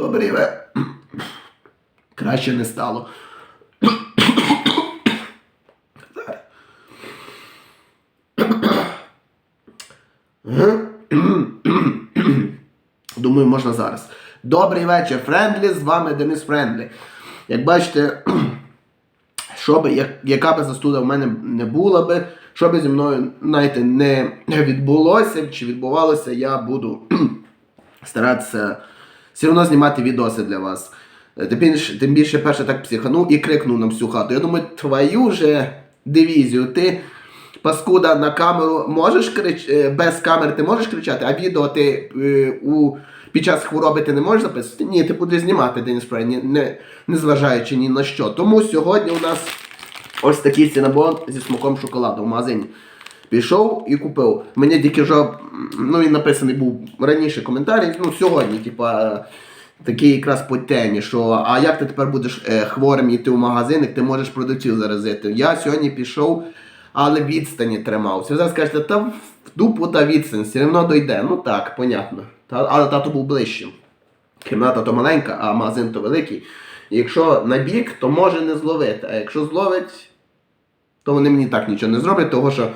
Добрий ве. Краще не стало. Думаю, можна зараз. Добрий вечір, Френдлі, з вами Денис Френдлі. Як бачите, що би, як, яка би застуда в мене не була би, що би зі мною, знаєте, не відбулося чи відбувалося, я буду старатися все одно знімати відоси для вас. Е, Тим більше, тим більше перше так психанув і крикнув на всю хату. Я думаю, твою же дивізію, ти паскуда на камеру можеш крич... е, без камери ти можеш кричати, а відео ти е, у... під час хвороби ти не можеш записувати? Ні, ти будеш знімати Денис Прей, не, не, не зважаючи ні на що. Тому сьогодні у нас ось такий цінабон зі смаком шоколаду в магазині. Пішов і купив. Мені тільки вже, ну він написаний був раніше коментарі, ну сьогодні, типа, такий якраз по темі, що а як ти тепер будеш е, хворим йти в магазин, як ти можеш продавців заразити. Я сьогодні пішов, але відстані тримався. Зараз скажете, та в дупу та відстань, все одно дойде. Ну так, понятно. Та, але тато був ближчим. Кімната то маленька, а магазин то великий. Якщо на бік, то може не зловити. А якщо зловить, то вони мені так нічого не зроблять, того що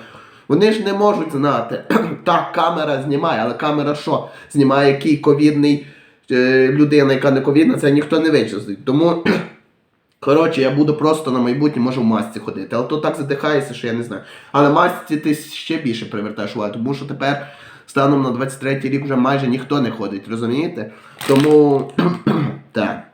вони ж не можуть знати. Так, камера знімає, але камера що? Знімає який ковідний е, людина, яка не ковідна, це ніхто не вичислить. Тому, коротше, я буду просто на майбутнє можу в масці ходити. Але то так задихається, що я не знаю. Але масці ти ще більше привертаєш увагу, тому що тепер. Станом на 23 рік вже майже ніхто не ходить, розумієте? Тому так.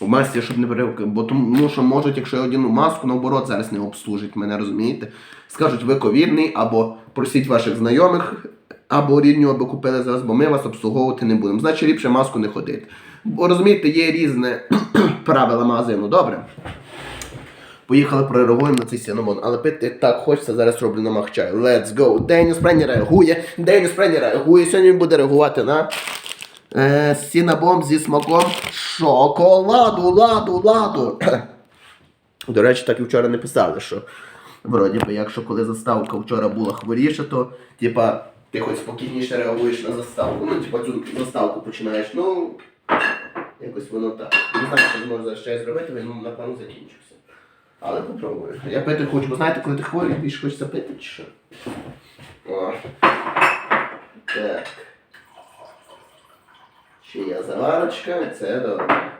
У масці, щоб не перевики, бо тому що можуть, якщо я одіну маску, наоборот, зараз не обслужить мене, розумієте? Скажуть, ви ковідний, або просіть ваших знайомих, або рідню, аби купили зараз, бо ми вас обслуговувати не будемо. Значить, ліпше маску не ходити. Бо розумієте, є різне правила магазину, добре? Поїхали прореагуємо на цей синамон. Але пити так хочеться, зараз роблю на чаю. Let's go. Деніс Прені реагує. Деніс Прені реагує. Сьогодні він буде реагувати на е, сінабом зі смаком шоколаду, ладу, ладу. До речі, так і вчора не писали, що вроді би, якщо коли заставка вчора була хворіша, то типа ти хоч спокійніше реагуєш на заставку. Ну, типа цю заставку починаєш, ну якось воно так. Не знаю, що зараз ще зробити, він ну, напевно закінчився. Але попробую. Я пити хочу, бо знаєте, коли ти хворий, більше хочеться пити чи що? О. Так. Чия заварочка, це добре.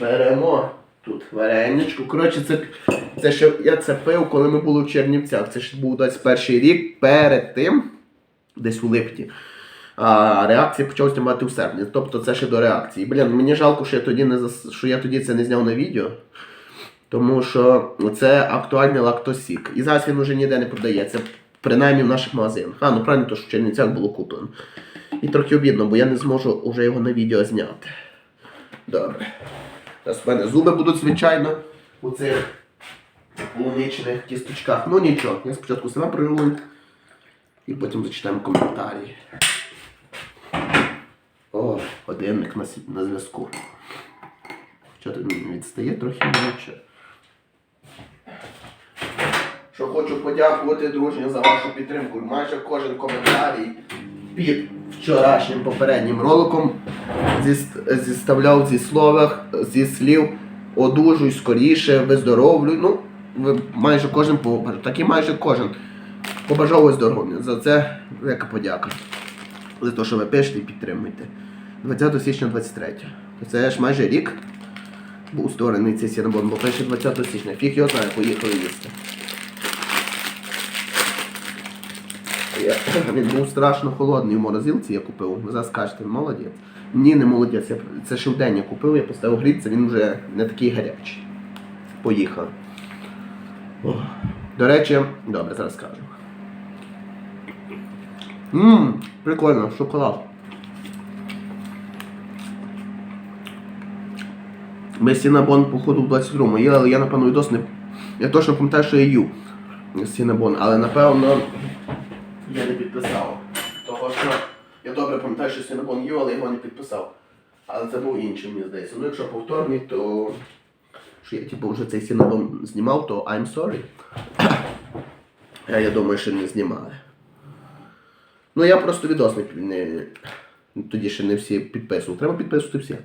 Беремо тут вареничку. Коротше, це, це ще я це пив, коли ми були в Чернівцях. Це ще був 21 рік перед тим, десь у липні. А реакція почав знімати в серпні. Тобто це ще до реакції. Блін, мені жалко, що я тоді не зас... що я тоді це не зняв на відео. Тому що це актуальний лактосік. І зараз він вже ніде не продається, принаймні в наших магазинах. А, ну правильно, то що в Чернівцях було куплено. І трохи обідно, бо я не зможу вже його на відео зняти. Добре. Зараз в мене зуби будуть, звичайно, у цих полуничних кісточках. Ну нічого, я спочатку себе прирую і потім зачитаємо коментарі. О, годинник на, на зв'язку. Що тут відстає трохи менше. Що хочу подякувати, дружні, за вашу підтримку. Майже кожен коментарій під вчорашнім попереднім роликом зіст- зіставляв зі словах, зі слів одужуй скоріше, виздоровлюй. Ну, ви майже кожен побажав, так і майже кожен побажав виздоровлення. За це велика подяка. За те, що ви пишете і підтримуєте. 20 січня 23. То це ж майже рік був створений цей сінабон, бо пише 20 січня. Фіг його знає, поїхали їсти. Я, він був страшно холодний в морозилці, я купив. Ви зараз скажете, молодець. Ні, не молодець. Я, це ще в день я купив, я поставив грітися, він вже не такий гарячий. Поїхав. До речі, добре, зараз скажу. Ммм, прикольно, шоколад. Ми Сінабон, походу, в 22-му їли, але я, напевно, відос не... Я точно пам'ятаю, що я їв Сінабон, але напевно я не підписав. Того що я добре пам'ятаю, що Сінабон але його не підписав. Але це був інший, мені здається. Ну якщо повторний, то що я типу вже цей Сінабон знімав, то I'm sorry. Я, я думаю, що не знімали. Ну я просто відос не, Тоді ще не всі підписували. Треба підписувати всі.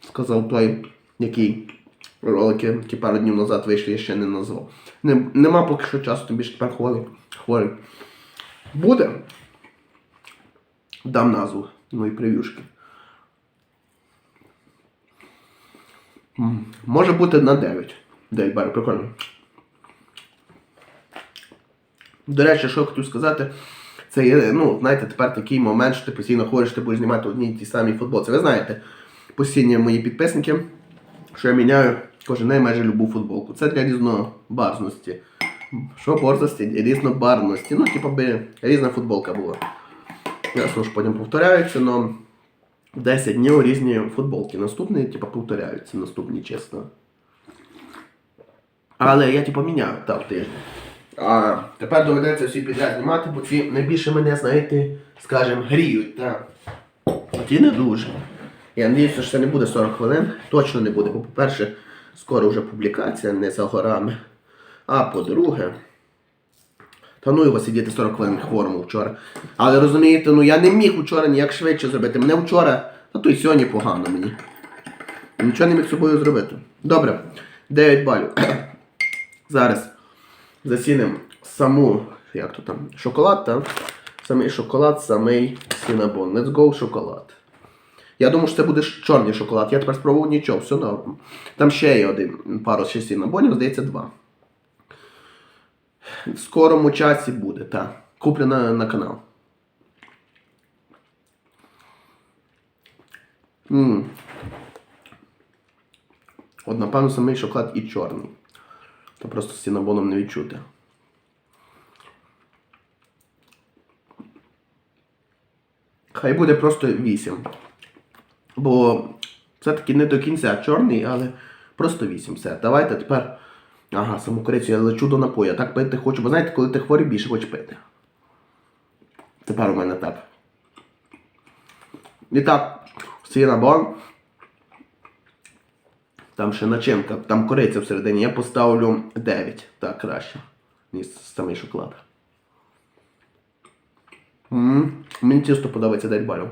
Сказав той, який ролики ті пару днів назад вийшли, я ще не назвав. Не, нема поки що часу, тим більше тепер хворий. хворий. Буде. Дам назву. Ну прев'юшки. Може бути на 9. 9 барів, прикольно. До речі, що я хотів сказати, це є, ну, знаєте, тепер такий момент, що ти постійно ходиш, ти будеш знімати одні й ті самі футболці. Ви знаєте, постійні мої підписники, що я міняю кожен день майже любу футболку. Це для різнобарвності. Що борзості, різнобарвності. Ну, типу, би різна футболка була. Ясно, що потім повторяються, але 10 днів різні футболки. Наступні, типу, повторяються, наступні, чесно. Але я типу міняю так тиждень. А тепер доведеться всі підряд знімати, бо ці найбільше мене, знаєте, скажімо, гріють. Так. А ті не дуже. Я надіюся, що це не буде 40 хвилин. Точно не буде, бо, по-перше, скоро вже публікація, не за горами. А по-друге, та ну його сидіти 40 хвилин хворому вчора. Але розумієте, ну я не міг вчора ніяк швидше зробити. Мене вчора, а то й сьогодні погано мені. Нічого не міг з собою зробити. Добре, 9 балів. Зараз засінемо саму, як то там, шоколад, так? Самий шоколад, самий сінабон. Let's go шоколад. Я думаю, що це буде чорний шоколад. Я тепер спробував нічого, все норм. Там ще є один пару ще сінабонів, здається, два. В скорому часі буде, так. Куплю на, на канал. М. От, напевно, самий шоколад і чорний. То просто з сінабоном не відчути. Хай буде просто 8. Бо все-таки не до кінця чорний, але просто 8. Все. Давайте тепер. Ага, саму корицю я лечу до напою. Так пити хочу, бо знаєте, коли ти хворий, більше хочеш пити. Тепер у мене так. І так, сінабон. Там ще начинка, там кориця всередині. Я поставлю 9. Так, краще. Ніж самий шоколад. м Мені чисто подобається 9 балів.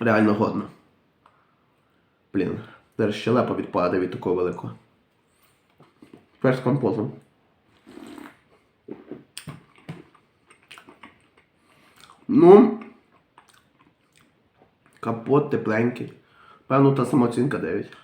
Реально годно. Блін, зараз щелепа відпаде від такого великого. Тепер з компотом. Ну. Капот тепленький. Певно, та самооцінка 9.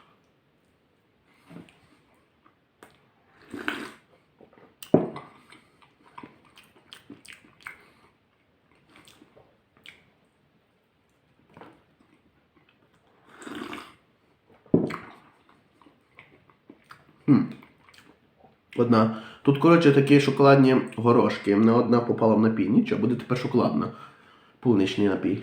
Одна. Тут, коротше, такі шоколадні горошки. Не одна попала в напій. Нічого, буде тепер шоколадна. Полуничний напій.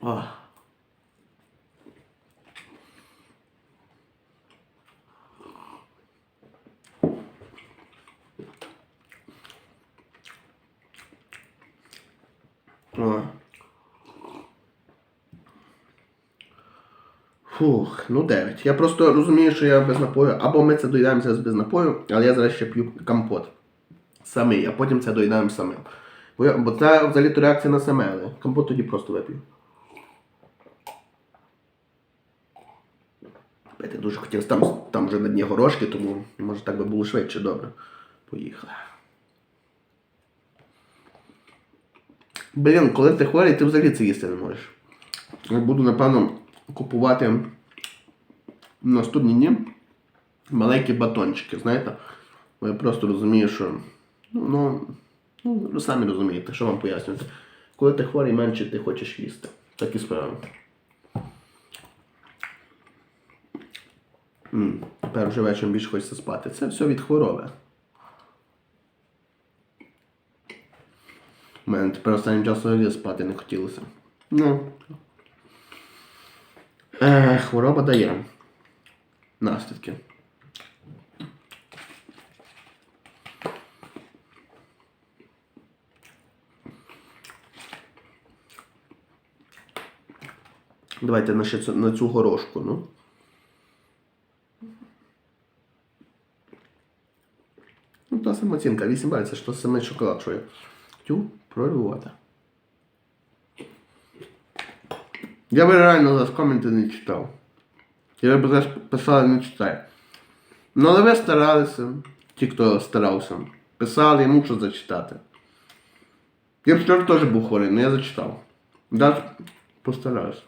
Ох. О. Фух, ну 9. Я просто розумію, що я без напою. Або ми це доїдаємо зараз без напою, але я зараз ще п'ю компот. Самий, а потім це доїдаємо самим. Бо, я, бо це взагалі то реакція на саме, але компот тоді просто вип'ю. Пити дуже хотів. Там, там вже на дні горошки, тому може так би було швидше, добре. Поїхали. Блін, коли ти хворий, ти взагалі це їсти не можеш. Я буду, напевно, купувати наступні дні маленькі батончики, знаєте? Бо я просто розумію, що. Ну, ну, ну, самі розумієте, що вам пояснювати. Коли ти хворий, менше ти хочеш їсти. Так і справа. М, Тепер вже вечором більше хочеться спати. Це все від хвороби. У мене тепер останнім часом спати не хотілося. Ну. Е, Хвороба дає наслідки. Давайте на, ще цю, на цю горошку, ну. Ну, та самооцінка, 8 балів, це ж то саме шоколад, що я хотів прорвати. Я би реально зараз коменти не читав. Я б зараз писали не читаю. Ну, але ви старалися, ті, хто старався, писали, я мушу зачитати. Я вчора теж був хворий, але я зачитав. Даже постараюсь.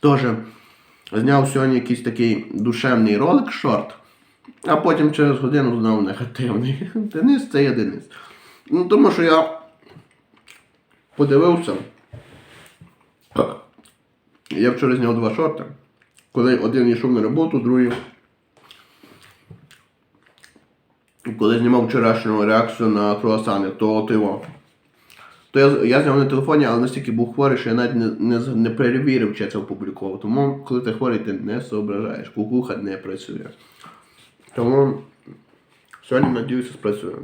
Тоже зняв сьогодні якийсь такий душевний ролик шорт, а потім через годину знову негативний. Денис це є Денис. Ну, тому що я подивився. Я вчора зняв два шорти. Коли один йшов на роботу, другий. Коли знімав вчорашню реакцію на круасани, то от його. То я, я зняв на телефоні, але настільки був хворий, що я навіть не, не, не перевірив, чи я це опублікував. Тому, коли ти хворий, ти не соображаєш. Кукуха не працює. Тому сьогодні, надіюся, спрацює.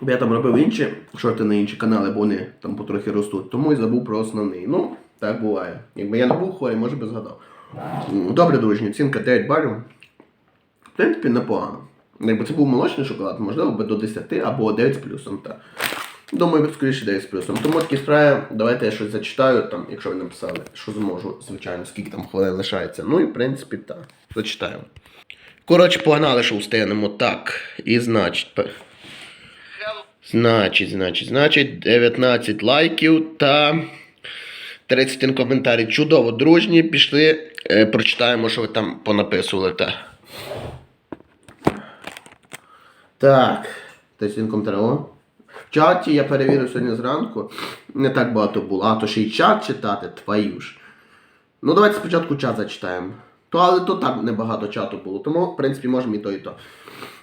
Бо я там робив інші шорти на інші канали, бо вони там потрохи ростуть. Тому і забув про основний. Ну, так буває. Якби я не був хворий, може би згадав. Добре, дружні, оцінка 9 балів. В принципі, непогано. Якби це був молочний шоколад, можливо би до 10 або 9 з плюсом. Та. Думаю, скоріше 9 з плюсом. Тому такі справи, давайте я щось зачитаю, там, якщо ви написали, що зможу, звичайно, скільки там хвилин лишається. Ну і в принципі, так. Зачитаю. Коротше, погнали, що встигнемо. Так. І значить. Значить, значить, значить, 19 лайків та 31 коментарів. Чудово, дружні. Пішли, е, прочитаємо, що ви там понаписували. Та. Так, 31 коментарів. Чаті я перевірив сьогодні зранку. Не так багато було. А то ще й чат читати, твою ж. Ну, давайте спочатку чат зачитаємо. То, але то так небагато чату було. Тому, в принципі, можемо і то, і то.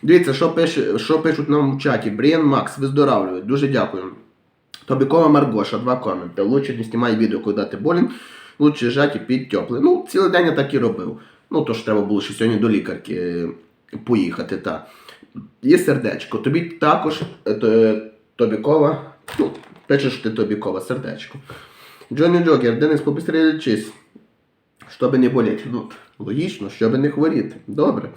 Дивіться, що, пише, що пишуть нам в чаті. Бріан Макс, виздоравлюють. Дуже дякую. Тобікова Маргоша, два коменти. Лучше не знімай відео, коли ти болін. Лучше лежати під тепле. Ну, цілий день я так і робив. Ну, то ж треба було ще сьогодні до лікарки е, поїхати. Та. Є сердечко. Тобі також е, то- Тобікова. Ну, пишеш ти Тобікова, сердечко. Джонні Джокер, Денис, побыстрее лечись. Чтобы не болеть. Ну, логично, чтобы не хворіти. Добре.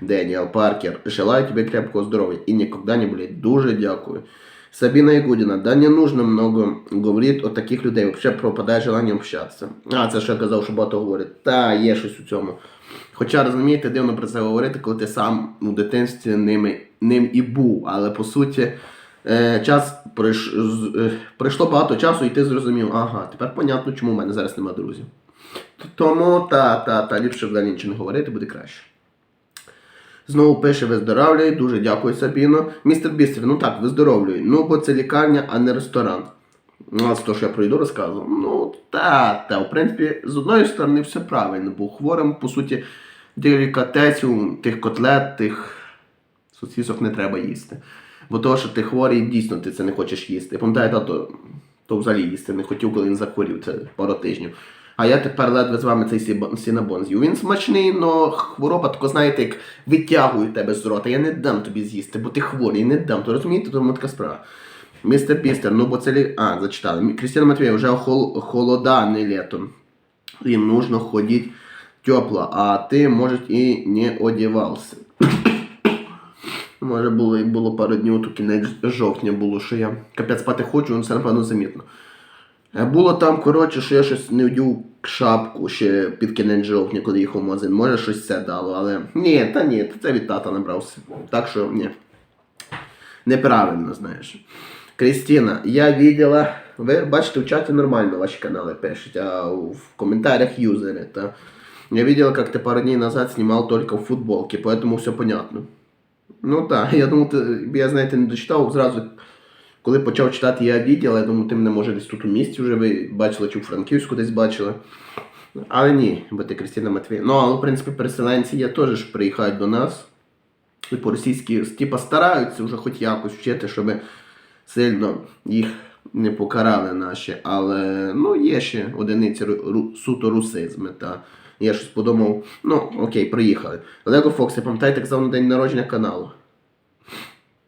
Деніел Паркер, желаю тебе крепкого здоров'я і ніколи не болеть. Дуже дякую. Сабина Ягудина, да не нужно много говорити о таких людей, вообще пропадає желання общатися. А, це що я казав, що багато говорить. Та, є щось у цьому. Хоча розумієте, дивно про це говорити, коли ти сам у дитинстві ними, ним і був. Але по суті, е, час пройш, з- е, пройшло багато часу, і ти зрозумів, ага, тепер понятно, чому в мене зараз немає друзів. Тому та, та, та, ліпше взагалі нічого не говорити, буде краще. Знову пише виздоравлюй, дуже дякую Сабіно. Містер Бістер, ну так, виздоровлюй. Ну, бо це лікарня, а не ресторан. Ну, того, що я пройду, розказував. Ну, та, та, в принципі, з одної сторони все правильно, бо хворим, по суті, делікатесів, тих котлет, тих сосісок не треба їсти. Бо того, що ти хворий, дійсно ти це не хочеш їсти. Я пам'ятаю, тато то взагалі їсти не хотів, коли він захворів, це пару тижнів. А я тепер ледве з вами цей сінабон з'їв. Він смачний, але хвороба, тако, знаєте, як витягує тебе з рота. Я не дам тобі з'їсти, бо ти хворий, не дам. То розумієте, тому така справа. Містер Пістер, ну бо це лі... А, зачитали. Крістіна Матвєєва, вже хол... холода, не літо. Їм нужно ходити тепло, а ти, може, і не одягався. Може було, як було пару днів, то кінець жовтня було, що я капець спати хочу, ну це напевно замітно. Е, Було там, коротше, що я щось не вдів шапку ще під кінець жовтня, коли їхав магазин. Може щось це дало, але ні, та ні, це від тата набрався. Так що ні. Неправильно, знаєш. Крістіна, я видела. Ви бачите, в чаті нормально ваші канали пишуть, а в коментарях юзери. Та... Я видела, как ты пару дней назад снимал только в футболке, поэтому все понятно. Ну так, я думаю, ти, я знаєте, не дочитав зразу. Коли почав читати, я відділ, я думаю, ти мене може десь тут у місті вже ви бачили, чи у Франківську десь бачили. Але ні, бо ти Кристина Матвій. Ну, але в принципі переселенці є теж приїхають до нас. І по-російськи, типа, стараються вже хоч якось вчити, щоб сильно їх не покарали наші. Але ну, є ще одиниці суто русизми. Та. Я щось подумав, ну окей, приїхали. Лего Фокс, я пам'ятаєте, казав на день народження каналу.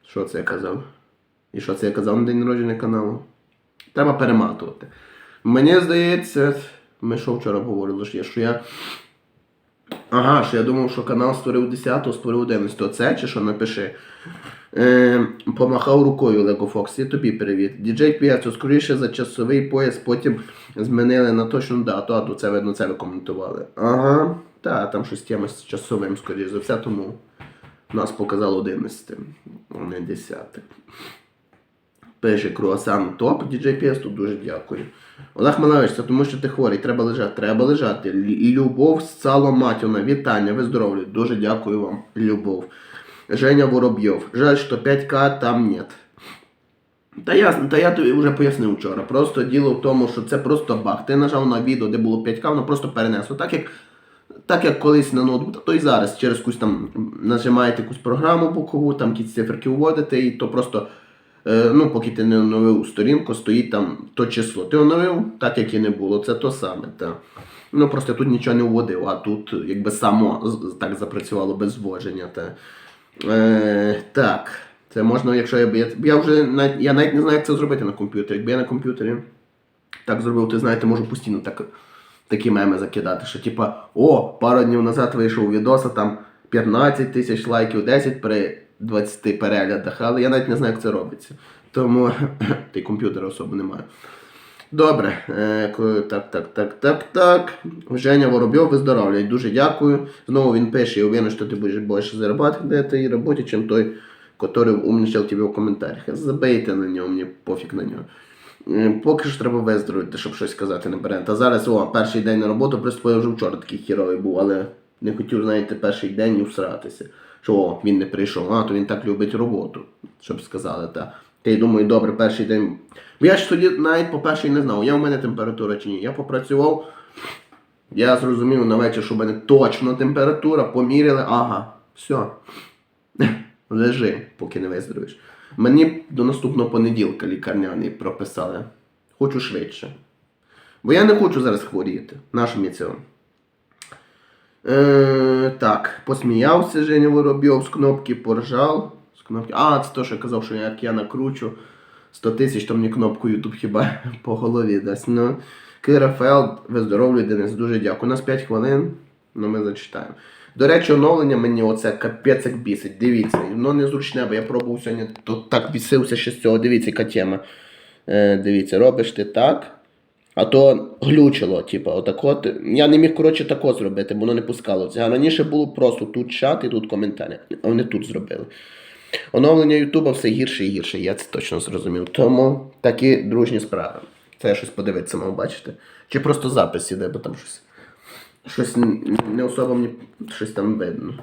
Що це я казав? І що це я казав на день народження каналу? Треба перематувати. Мені здається, ми що вчора говорили, що я. Ага, що я думав, що канал створив 10-го, створив 11 Це чи що напиши? Е, помахав рукою Лего Фокс, і тобі привіт. Діджей Піацо, скоріше за часовий пояс, потім змінили на точну дату, а то це видно, це ви коментували. Ага, та, там щось тема з часовим, скоріше за все, тому нас показало 11, а не 10. Пише круасан топ, діджей Піас, тут дуже дякую. Олег Малевич, це тому що ти хворий, треба лежати, треба лежати. Лю- Любов Сало Матівна, вітання, ви здорові. Дуже дякую вам, Любов. Женя Воробйов. Жаль, що 5К там нет. Та ясно, та я тобі вже пояснив вчора. Просто діло в тому, що це просто баг. Ти нажав на відео, де було 5К, воно просто перенесло. Так як, так як колись на ноутбук, то і зараз через якусь там нажимаєте якусь програму бокову, там якісь циферки вводите, і то просто, е, ну, поки ти не оновив сторінку, стоїть там то число. Ти оновив, так як і не було, це то саме. Та. Ну просто я тут нічого не вводив, а тут якби само так запрацювало без вводження. Та. Е, так. Це можна, якщо я, я, я вже навіть, я навіть не знаю, як це зробити на комп'ютері. Якби я на комп'ютері так зробив, то знаєте, можу постійно так, такі меми закидати, що типа, о, пару днів назад вийшов відос, а там 15 тисяч лайків, 10 при 20 переглядах, але я навіть не знаю, як це робиться. Тому й комп'ютера особо немає. Добре, е, так, так, так, так, так. Женя Воробйов, виздоравлюй. Дуже дякую. Знову він пише, я уверен, що ти будеш більше заробляти на этой роботі, чим той, который умнічав тебе в коментарях. Забийте на нього, мені пофіг на нього. Е, Поки ж треба виздоровити, щоб щось сказати наперед. А зараз, о, перший день на роботу, просто я вже вчора такий хіровий був, але не хотів, знаєте, перший день і всратися. Що о, він не прийшов, а то він так любить роботу, щоб сказали. Та. Й думаю, добре, перший день. Бо я ж тоді навіть по-перше не знав, є у мене температура чи ні. Я попрацював, я зрозумів на вечір, що в мене точно температура, поміряли, ага, все. Лежи, поки не виздоровіш. Мені до наступного понеділка лікарняний прописали. Хочу швидше. Бо я не хочу зараз хворіти. Мені цього? Е, так, посміявся Женя Воробйов з кнопки, поржав. Кнопки. А, це то, що я казав, що як я накручу 100 тисяч, то мені кнопку YouTube хіба по голові дасть. Ну, Кира Фелд, виздоровлюй, Денис, дуже дякую. У нас 5 хвилин, ну ми зачитаємо. До речі, оновлення мені оце капець як бісить. Дивіться, воно незручне, бо я пробував сьогодні, тут так бісився ще з цього. Дивіться, яка тема. Е, дивіться, робиш ти так. А то глючило, типу, отак от. Я не міг, коротше, тако зробити, бо воно не пускало. А раніше було просто тут чат і тут коментарі. А вони тут зробили. Оновлення Ютуба все гірше і гірше, я це точно зрозумів. Тому такі дружні справи. Це я щось подивитися мав бачити. Чи просто запис іде, бо там щось. Щось не особо мені щось там видно.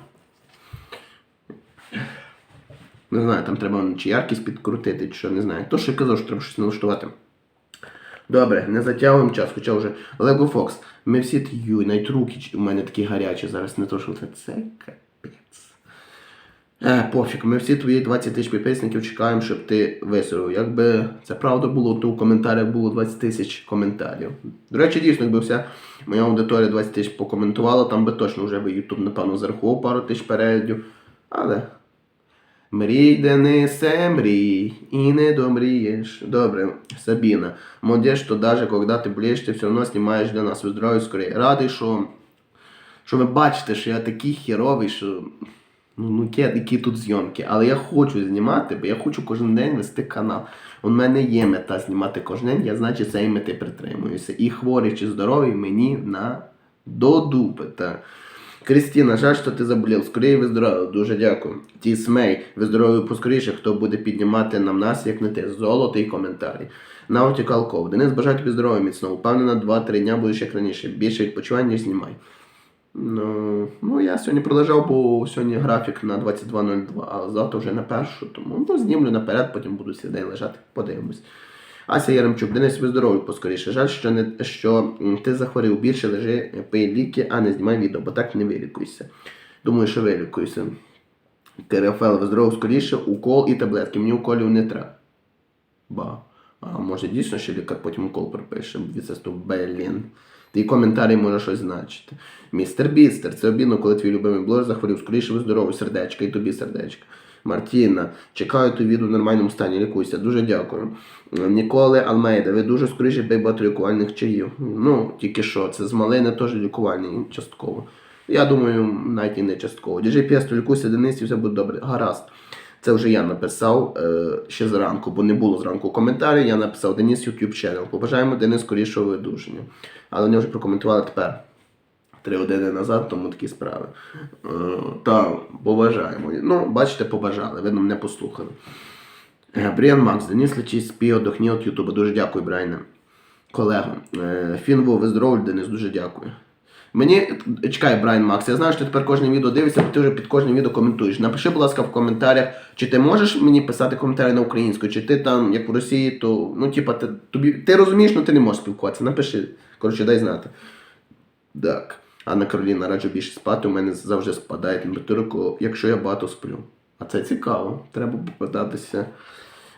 Не знаю, там треба чи яркість підкрутити, чи що, не знаю. То, що я казав, що треба щось налаштувати. Добре, не затягуємо час, хоча вже Лего Фокс. Ми всі т'ю, навіть руки у мене такі гарячі зараз, не то, що це. Е, пофіг, ми всі твої 20 тисяч підписників чекаємо, щоб ти висорив. Якби це правда було, то в коментарях було 20 тисяч коментарів. До речі, дійсно, якби вся моя аудиторія 20 тисяч покоментувала, там би точно вже би YouTube, напевно, зарахував пару тисяч переглядів. Але. Мрій, Денисе, мрій, і не домрієш. Добре, Сабіна. Молодець, що даже когда ти блієш, ти все одно знімаєш для нас. Виздорові скорее. Радий, що, що ви бачите, що я такий херовий, що. Ну, ну які, які тут зйомки. Але я хочу знімати, бо я хочу кожен день вести канал. У мене є мета знімати кожен день, я значить цієї мети притримуюся. І хворий чи здоровий мені на до дупи. Крістіна, жаль, що ти заболів. Скоріше виздоровив. Дуже дякую. Ті Смей, виздоровив поскоріше, хто буде піднімати нам нас, як не ти. Золотий коментарі. Наутікал Ков. Денис, бажаю тобі здоров'я міцного. Впевнена, 2-3 дня будеш як раніше. Більше відпочивань, ніж знімай. Ну, ну, я сьогодні продовжав, бо сьогодні графік на 22.02, а завтра вже на першу, тому ну, знімлю наперед, потім буду день лежати, подивимось. Ася Яремчук, Денис, ви здоровий поскоріше. Жаль, що, не, що ти захворів більше, лежи, пий ліки, а не знімай відео, бо так не вилікуйся. Думаю, що вилікуйся. Керафел, ви здоровий скоріше, укол і таблетки. Мені уколів не треба. Ба. А може дійсно ще лікар потім укол пропише, відсесту Белін. Твій коментарі може щось значити. Містер Бістер, це обідно, коли твій любимий блогер захворів скоріше ви виздоровий сердечка, і тобі сердечка. Мартіна, чекаю ту відео в нормальному стані, лікуйся. Дуже дякую. Ніколи Алмейда, ви дуже скоріше пий лікувальних чаїв. Ну, тільки що, це з малини теж лікувальний частково. Я думаю, навіть і не частково. Діджей Пєсто, лікуйся, Денис, і все буде добре. Гаразд. Це вже я написав е, ще зранку, бо не було зранку коментарів. Я написав Денис YouTube Channel. Побажаємо Денис скорішого видуження. Але вони вже прокоментували тепер. Три години назад, тому такі справи. Е, та побажаємо. Ну, бачите, побажали, видно, мене послухали. Е, Бріан Макс, Денис лечись, спій, отдохні від Ютуба. Дуже дякую, Брайане. Колего. Е, Фінво, виздоровль, Денис, дуже дякую. Мені чекай, Брайан Макс, я знаю, що ти тепер кожне відео дивишся, ти вже під кожним відео коментуєш. Напиши, будь ласка, в коментарях, чи ти можеш мені писати коментарі на українською, чи ти там, як в Росії, то ну, типа, ти, тобі, ти розумієш, але ти не можеш спілкуватися. Напиши. Коротше, дай знати. Так. Анна Кароліна, раджу більше спати. У мене завжди спадає температура, якщо я багато сплю. А це цікаво. Треба попитатися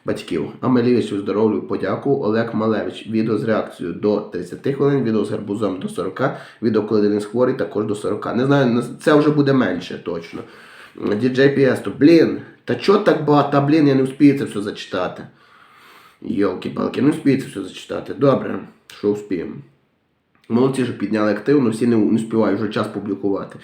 батьків. Амелівич здоров'ю, подяку. Олег Малевич. Відео з реакцією до 30 хвилин, відео з гарбузом до 40, відео, коли Денис хворий, також до 40. Не знаю, це вже буде менше точно. DJ PS, то блін, та чого так багато? Блін, я не встиг це все зачитати. Йолки-палки, не встиг це все зачитати. Добре, що вспіємо. Молодці, що підняли активно, всі не, не співають вже час публікувати.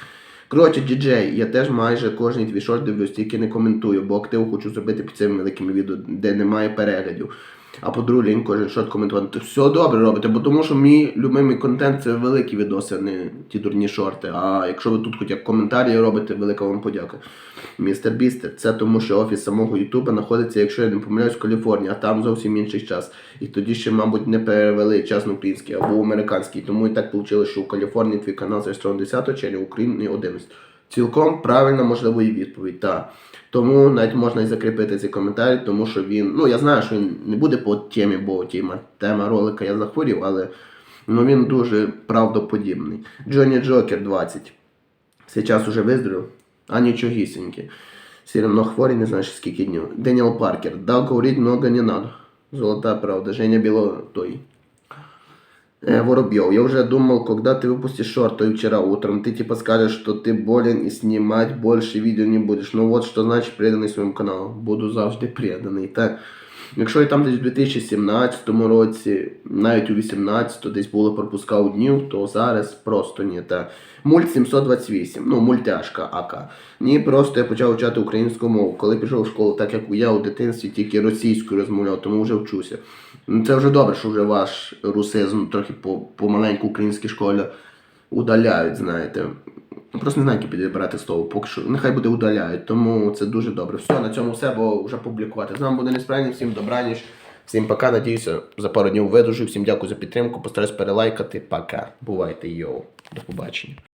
Коротше, діджей, я теж майже кожний твій шорт дивлюсь, тільки не коментую, бо актив хочу зробити під цими великими відео, де немає переглядів. А по-друге, кожен шорт коментувати. То все добре робите, бо тому що мій любимий контент це великі відоси, а не ті дурні шорти. А якщо ви тут хоч як коментарі робите, велика вам подяка. Містер Бістер, це тому, що офіс самого Ютуба знаходиться, якщо я не помиляюсь, в Каліфорнії, а там зовсім інший час. І тоді ще, мабуть, не перевели час на український або американський. Тому і так вийшло, що у Каліфорнії твій канал зареєстрований 10 червня, в Україні 11. Цілком правильна, можливо, і відповідь. Так. Тому навіть можна і закріпити цей коментар, тому що він. Ну, я знаю, що він не буде по темі, бо тема, тема ролика я захворів, але ну, він дуже правдоподібний. Джонні Джокер 20. Сейчас уже виздоровів, а нічогісіньки. Все равно хворий, не знаєш скільки днів. Деніел Паркер. Да, говорить много не надо. Золота правда. Женя Біло той. Э, Воробьев, я уже думал, когда ты выпустишь шорт, то и вчера утром, ты типа скажешь, что ты болен и снимать больше видео не будешь. Ну вот что значит преданный своєму каналу. Буду завжди преданий. Та, якщо я там десь у 2017 році, навіть у 2018 десь було пропускав днів, то зараз просто ні. Та. Мульт 728, ну мультяшка АК. Ні, просто я почав вчати українську мову. Коли пішов в школу, так як я у дитинстві тільки російською розмовляв, тому вже вчуся. Ну, Це вже добре, що вже ваш русизм трохи по, помаленьку українській школі удаляють, знаєте. Просто не знаю, які підібрати слово, поки що. Нехай буде удаляють, тому це дуже добре. Все, на цьому все, бо вже публікувати. З вами буде несправді, всім добраніч, всім пока. Надіюся, за пару днів видужу. Всім дякую за підтримку. Постараюсь перелайкати. Пока. Бувайте, йоу. До побачення.